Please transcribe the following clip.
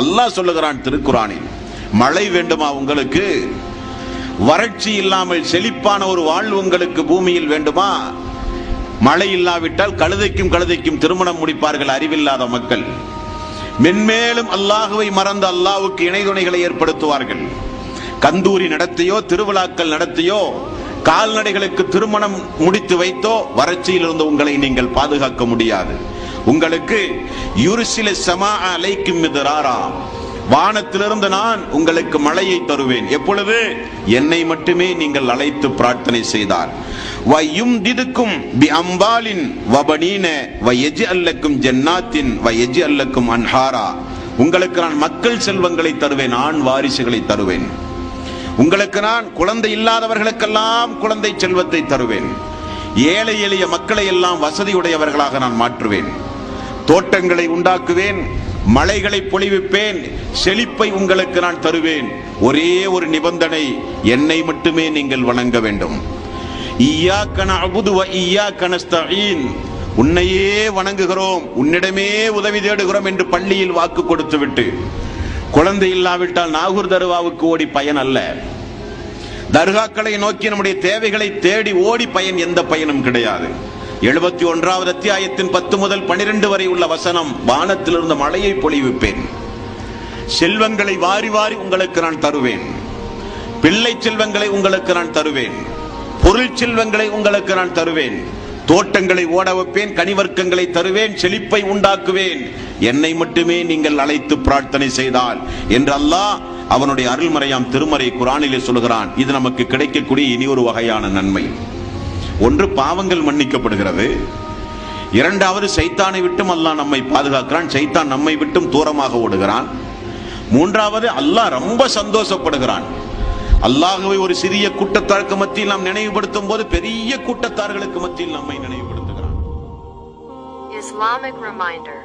அல்லாஹ் சொல்லுகிறான் திருக்குறானில் மழை வேண்டுமா உங்களுக்கு? வறட்சி இல்லாமல் செழிப்பான ஒரு வாழ்வு உங்களுக்கு பூமியில் வேண்டுமா? மழை இல்லாவிட்டால் கழுதைக்கும் கழுதைக்கும் திருமணம் முடிப்பார்கள் அறிவில்லாத மக்கள். மென்மேலும் அல்லாஹுவை மறந்து அல்லாவுக்கு இணைதுணைகளை ஏற்படுத்துவார்கள். கந்தூரி நடத்தியோ திருவிழாக்கள் நடத்தியோ கால்நடைகளுக்கு திருமணம் முடித்து வைத்தோ வறட்சியிலிருந்து உங்களை நீங்கள் பாதுகாக்க முடியாது. உங்களுக்கு யுருசில சமா அலைக்கும் மிதராரா வானத்திலிருந்து நான் உங்களுக்கு மழையை தருவேன். எப்பொழுது? என்னை மட்டுமே நீங்கள் அழைத்து பிரார்த்தனை செய்தார். வயும் திதுக்கும் பி அம்பாலின் வபனீன வயஜி அல்லக்கும் ஜன்னாத்தின் வயஜி அல்லக்கும் அன்ஹாரா. உங்களுக்கு நான் மக்கள் செல்வங்களை தருவேன் ஆண் வாரிசுகளை தருவேன். உங்களுக்கு நான் குழந்தை இல்லாதவர்களுக்கெல்லாம் குழந்தை செல்வத்தை தருவேன். ஏழை எளிய மக்களை எல்லாம் வசதியுடையவர்களாக நான் மாற்றுவேன். தோட்டங்களை உண்டாக்குவேன் மலைகளை பொழிவிப்பேன் செழிப்பை உங்களுக்கு நான் தருவேன். ஒரே ஒரு நிபந்தனை என்னை மட்டுமே நீங்கள் வணங்க வேண்டும். உன்னையே வணங்குகிறோம் உன்னிடமே உதவி தேடுகிறோம் என்று பள்ளியில் வாக்கு கொடுத்து விட்டு. குழந்தை இல்லாவிட்டால் நாகூர் தருவாவுக்கு ஓடி பயன் அல்ல. தர்காக்களை நோக்கி நம்முடைய தேவைகளை தேடி ஓடி பயன் எந்த பயனும் கிடையாது. எழுபத்தி ஒன்றாவது அத்தியாயத்தின் பத்து முதல் பனிரெண்டு வரை உள்ள வசனம் வானத்திலிருந்து மழையை பொழிவிப்பேன். செல்வங்களை வாரி வாரி உங்களுக்கு நான் தருவேன். பிள்ளை செல்வங்களை உங்களுக்கு நான் தருவேன். பொருள் செல்வங்களை உங்களுக்கு நான் தருவேன். தோட்டங்களை ஓட வைப்பேன் கனிவர்க்கங்களை தருவேன் செழிப்பை உண்டாக்குவேன். என்னை மட்டுமே நீங்கள் அழைத்து பிரார்த்தனை செய்தால் என்று அல்லாஹ் அவனுடைய அருள்மறையாம் திருமறை குரானிலே சொல்கிறான் இது நமக்கு கிடைக்கக்கூடிய இனி ஒரு வகையான நன்மை. ஒன்று பாவங்கள் மன்னிக்கப்படுகிறது. இரண்டாவது சைத்தானை விட்டும் அல்லாஹ் நம்மை பாதுகாக்கிறான். சைத்தான் நம்மை விட்டும் தூரமாக ஓடுகிறான். மூன்றாவது அல்லாஹ் ரொம்ப சந்தோஷப்படுகிறான். அல்லாஹுவை ஒரு சிறிய கூட்டத்தாருக்கு மத்தியில் நாம் நினைவுபடுத்தும் போது பெரிய கூட்டத்தார்களுக்கு மத்தியில் நம்மை நினைவுபடுத்துகிறான். Islamic reminder.